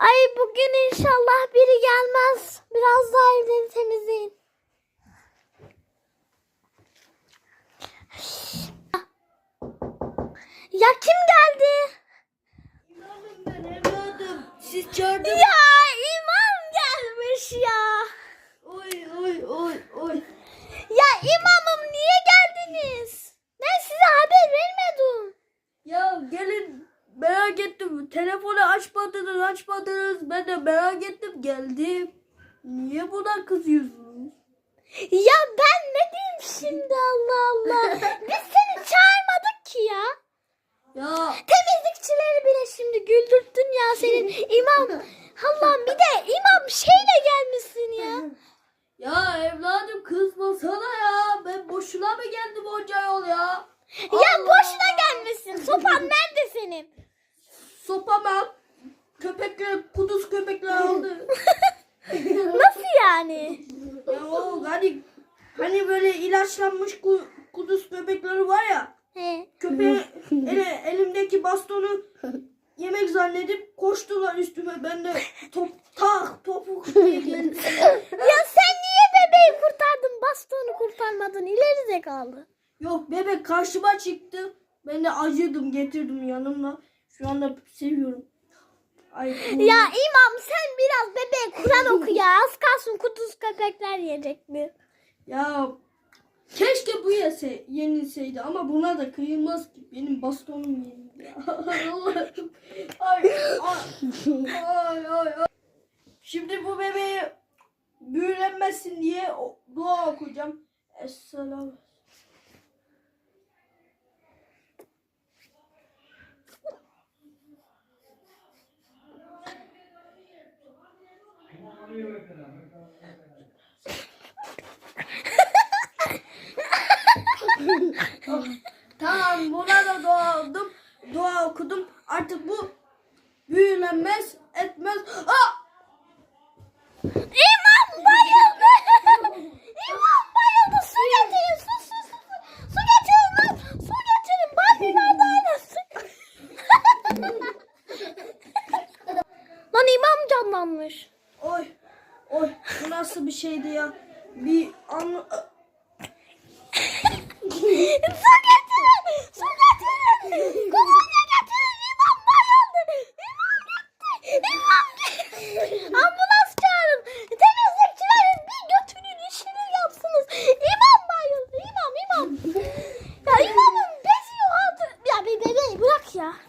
Ay bugün inşallah biri gelmez. Biraz daha evleri temizleyin. Ya kim geldi? İmamım ben evladım. Siz çağırdınız. Ya imam gelmiş ya. Oy oy oy oy. Ya imamım niye geldiniz? Ben size haber vermedim. Ya gelin merak ettim. Telefonu açmadınız açmadınız. Ben de merak ettim geldim. Niye buna kızıyorsunuz? Ya ben ne diyeyim şimdi Allah Allah. Biz seni çağırmadık ki ya. Ya Temizlikçileri bile şimdi güldürttün ya senin imam. Allah'ım bir de imam şeyle gelmişsin ya. ya evladım kızmasana ya. Ben boşuna mı geldim onca yol ya? Ya Allah! boşuna gelmişsin. Sopan nerede senin? Sopama köpekler, kuduz köpekler aldı. Nasıl yani? ya o hani hani böyle ilaçlanmış ku- kuduz köpekleri var ya. He. Köpeği ele, elimdeki bastonu yemek zannedip koştular üstüme. Ben de top tak topuk. Ya sen niye bebeği kurtardın bastonu kurtarmadın ileri zekalı. Yok bebek karşıma çıktı. Ben de acıdım getirdim yanımla. Şu anda seviyorum. Ay, Ya imam sen biraz bebeğe Kur'an oku ya. Az kalsın kuduz köpekler yiyecekti. ya keşke bu yese yenilseydi ama buna da kıyılmaz ki. Benim bastonum yenildi. Ay, ay, ay, ay. Şimdi bu bebeği büyülenmesin diye dua okuyacağım. Esselam. Tamam buna da dua okudum. Dua okudum. Artık bu büyülenmez etmez. Aa! İmam bayıldı. İmam bayıldı. Su getirin. Su su su. Su, getirin lan. Su getirin. Barbie nerede su. lan imam canlanmış. Oy. Oy. Bu nasıl bir şeydi ya? Bir an... su getirin. Su. Kuduz